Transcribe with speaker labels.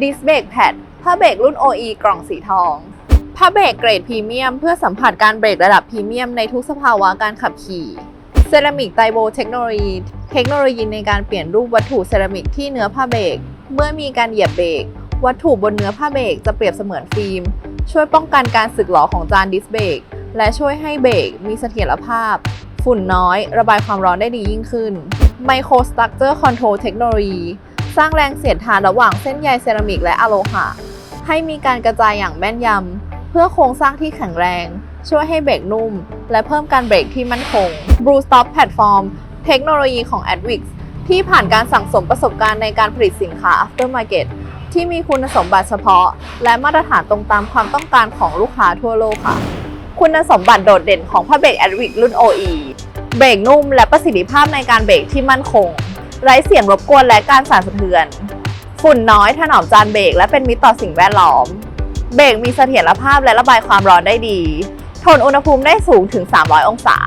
Speaker 1: ดิสเบรกแพดผ้าเบรกรุ่น OE กล่องสีทองผ้าเบรกเกรดพรีเมียม เพื่อสัมผัสการเบรกระดับพรีเมียมในทุกสภาวะการขับขี่เซรามิกไตโบเทคโนโลยี เทคโนโลยีในการเปลี่ยนรูปวัตถุเซรามิกที่เนื้อผ้าเบรกเมื่อมีการเหยียบเบรกวัตถุบนเนื้อผ้าเบรกจะเปรียบเสมือนฟิล์ม ช่วยป้องกันการสึกหรอของจานดิสเบรกและช่วยให้เบรกมีเสถียรภาพ ฝุ่นน้อย ระบายความร้อนได้ดียิ่งขึ้น Microstructure Control Technology สร้ สร้างแรงเสียดทานระหว่างเส้นใยเซรามิกและอะโลหะ ให้มีการกระจายอย่างแม่นยำ เพื่อโครงสร้างที่แข็งแรง ช่วยให้เบรกนุ่ม และเพิ่มการเบรกที่มั่นคง Blue Stop Platform เทคโนโลยีของ Adwix ที่ผ่านการสั่งสมประสบการณ์ในการผลิตสินค้า Aftermarket ที่มีคุณสมบัติเฉพาะ และมาตรฐานตรงตามความต้องการของลูกค้าทั่วโลกค่ะ คุณสมบัติโดดเด่นของผ้าเบรก Adwix รุ่น OE เบรกนุ่มและประสิทธิภาพในการเบรกที่มั่นคง ไร้เสียงรบกวนและการสั่นสะเทือน ฝุ่นน้อยถนอมจานเบรกและเป็นมิตรต่อสิ่งแวดล้อม เบรกมีเสถียรภาพและระบายความร้อนได้ดี ทนอุณหภูมิได้สูงถึง 300 องศา